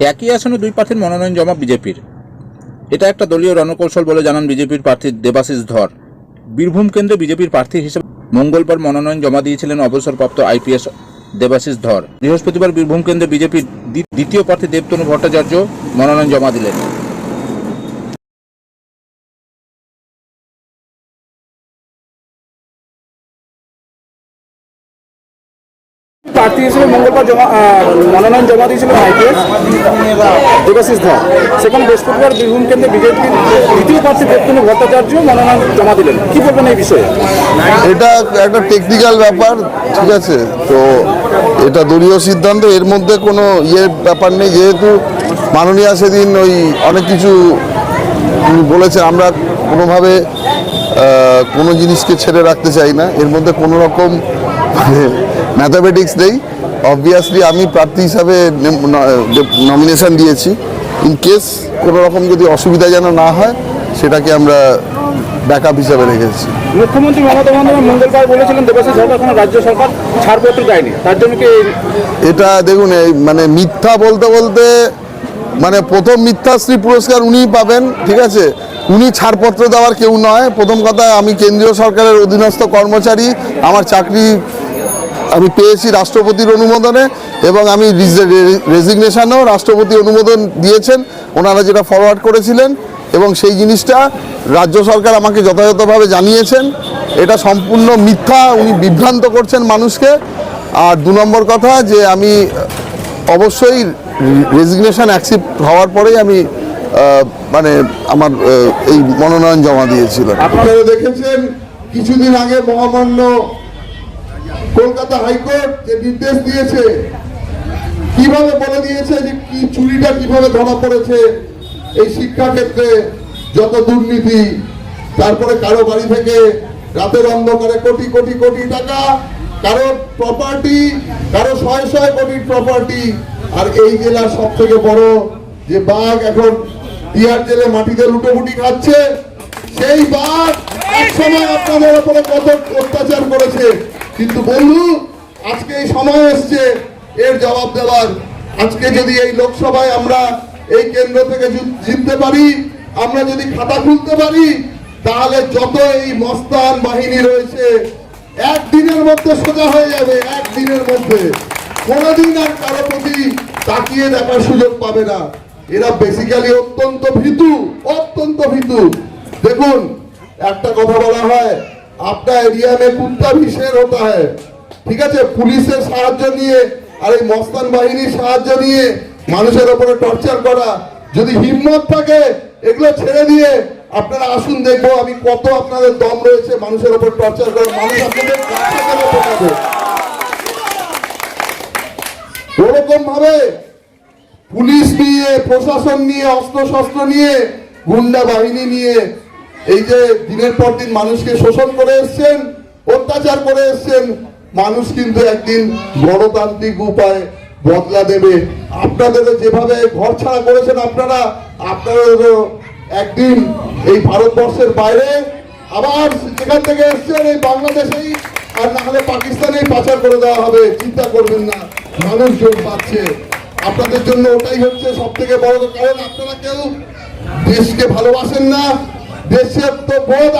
একই আসনে দুই প্রার্থীর মনোনয়ন জমা বিজেপির। এটা একটা দলীয় রণকৌশল বলে জানান বিজেপির প্রার্থী দেবাশিস ধর। বীরভূম কেন্দ্রে বিজেপির প্রার্থী হিসেবে মঙ্গলবার মনোনয়ন জমা দিয়েছিলেন অবসরপ্রাপ্ত আইপিএস দেবাশিস ধর। বৃহস্পতিবার বীরভূম কেন্দ্রে বিজেপির দ্বি- দ্বিতীয় প্রার্থী দেবতনু ভট্টাচার্য মনোনয়ন জমা দিলেন। প্রার্থী হিসেবে মঙ্গলবার জমা মনোনয়ন জমা দিয়েছিলেন আইপিএস। দেবাশিস ধর সেখানে বৃহস্পতিবার বীরভূম কেন্দ্রে বিজেপির দ্বিতীয় প্রার্থী দেবতনু ভট্টাচার্য মনোনয়ন জমা দিলেন। কি বলবেন এই বিষয়ে? এটা একটা টেকনিক্যাল ব্যাপার, ঠিক আছে? তো এটা দলীয় সিদ্ধান্ত, এর মধ্যে কোনো ইয়ে ব্যাপার নেই। যেহেতু মাননীয়া সেদিন ওই অনেক কিছু উনি বলেছেন, আমরা কোনোভাবে কোনো জিনিসকে ছেড়ে রাখতে চাই না। এর মধ্যে কোনো রকম ম্যাথামেটিক্স নেই। অবভিয়াসলি আমি প্রার্থী হিসাবে নমিনেশন দিয়েছি। ইন কেস কোনো রকম যদি অসুবিধা যেন না হয় সেটাকে আমরা ব্যাকআপ হিসাবে রেখেছি। মুখ্যমন্ত্রী মমতা বন্দ্যোপাধ্যায় মঙ্গলবার বলেছিলেন দেবাশিস ধর এখন রাজ্য সরকার ছাড়পত্র দেয়নি। তার জন্য কি এটা দেখুন এই মানে মিথ্যা বলতে বলতে মানে প্রথম মিথ্যাশ্রী পুরস্কার উনিই পাবেন ঠিক আছে? উনি ছাড়পত্র দেওয়ার কেউ নয়। প্রথম কথা আমি কেন্দ্রীয় সরকারের অধীনস্থ কর্মচারী আমার চাকরি আমি পেয়েছি রাষ্ট্রপতির অনুমোদনে এবং আমি রেজিগনেশনও রাষ্ট্রপতি অনুমোদন দিয়েছেন। ওনারা যেটা ফরওয়ার্ড করেছিলেন এবং সেই জিনিসটা রাজ্য সরকার আমাকে যথাযথভাবে জানিয়েছেন। এটা সম্পূর্ণ মিথ্যা, উনি বিভ্রান্ত করছেন মানুষকে। আর দু নম্বর কথা যে আমি অবশ্যই রেজিগনেশন অ্যাকসেপ্ট হওয়ার পরেই আমি মানে আমার এই মনোনয়ন জমা দিয়েছিলাম। আপনারা দেখেছেন, কিছুদিন আগে মহামান্য কলকাতা হাইকোর্ট যে নির্দেশ দিয়েছে, কীভাবে বলে দিয়েছে যে কি চুরিটা কীভাবে ধরা পড়েছে, এই শিক্ষা ক্ষেত্রে যত দুর্নীতি, তারপরে কারও বাড়ি থেকে রাতের অন্ধকারে কোটি কোটি কোটি টাকা, কারও প্রপার্টি কারও শয়ে শয়ে কোটির প্রপার্টি আর এই জেলার সব থেকে বড় যে বাঘ এখন বিহার জেলে মাটিতে লুটোপুটি খাচ্ছে, সেই বাঘ এক সময় আপনাদের উপরে কত অত্যাচার করেছে। কিন্তু বন্ধু, আজকে এই সময় এসছে, এর জবাব দেওয়ার। আজকে যদি এই লোকসভায় আমরা এই কেন্দ্র থেকে জিততে পারি, আমরা যদি খাতা খুলতে পারি, তাহলে যত এই মস্তান বাহিনী রয়েছে, একদিনের মধ্যে সোজা হয়ে যাবে, একদিনের মধ্যে। কোনোদিন আর কারও প্রতি তাকিয়ে দেখার সুযোগ পাবে না। এরা বেসিক্যালি অত্যন্ত ভীতু অত্যন্ত ভীতু। দেখুন, একটা কথা বলা হয় আপনার এরিয়া মে কুত্তা भी शेर होता है ঠিক আছে পুলিশের সাহায্য নিয়ে আর এই মস্তান বাহিনীর সাহায্য নিয়ে মানুষের ওপরে টর্চার করা যদি হিম্মত থাকে এগুলো ছেড়ে দিয়ে আপনারা আসুন দেখবো আমি কত আপনাদের দম রয়েছে মানুষের ওপর টর্চার করে মানুষ আপনাদের কাছে কেন ঢোকাবে? ওরকম ভাবে পুলিশ নিয়ে প্রশাসন নিয়ে অস্ত্র শস্ত্র নিয়ে গুন্ডা বাহিনী নিয়ে এই যে দিনের পর দিন মানুষকে শোষণ করে এসছেন, অত্যাচার করে এসছেন, মানুষ কিন্তু একদিন গণতান্ত্রিক উপায়ে বদলা দেবে। আপনাদের যেভাবে ঘর ছাড়া করেছেন আপনারা, আপনাদেরও একদিন এই ভারতবর্ষের বাইরে আবার যেখান থেকে এসছেন এই বাংলাদেশেই, আর না হলে পাকিস্তানেই পাচার করে দেওয়া হবে। চিন্তা করবেন না মানুষ জোর পাচ্ছে। আপনাদের জন্য ওটাই হচ্ছে সব থেকে বড় কারণ। আপনারা কেউ দেশকে ভালোবাসেন না desse tomou da